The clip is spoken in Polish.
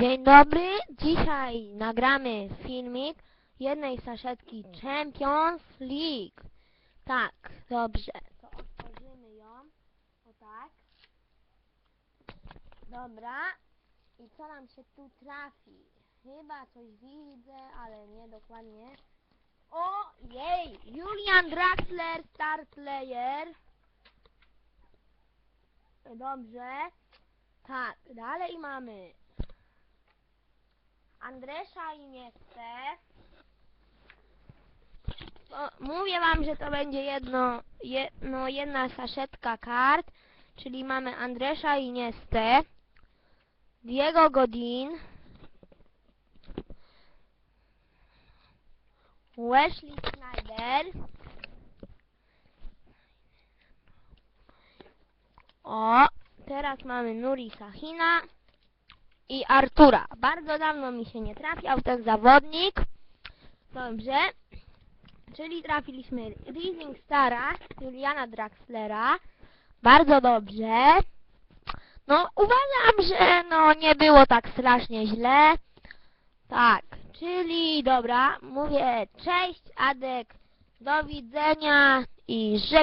Dzień dobry, dzisiaj nagramy filmik jednej saszetki Champions League. Tak, dobrze. To otworzymy ją. O tak. Dobra. I co nam się tu trafi? Chyba coś widzę, ale nie dokładnie. O, jej! Julian Draxler, Star Player. Dobrze. Tak, dalej mamy Andresza i nie chcę. O, mówię wam, że to będzie jedno, jedno, jedna saszetka kart, czyli mamy Andresza i Niestę, Diego Godin, Wesley Snyder, o, teraz mamy Nuri Sahina, i Artura. Bardzo dawno mi się nie trafiał ten zawodnik. Dobrze. Czyli trafiliśmy Rising Stara, Juliana Draxlera. Bardzo dobrze. No, uważam, że no nie było tak strasznie źle. Tak, czyli dobra, mówię cześć, Adek, do widzenia i żegnam.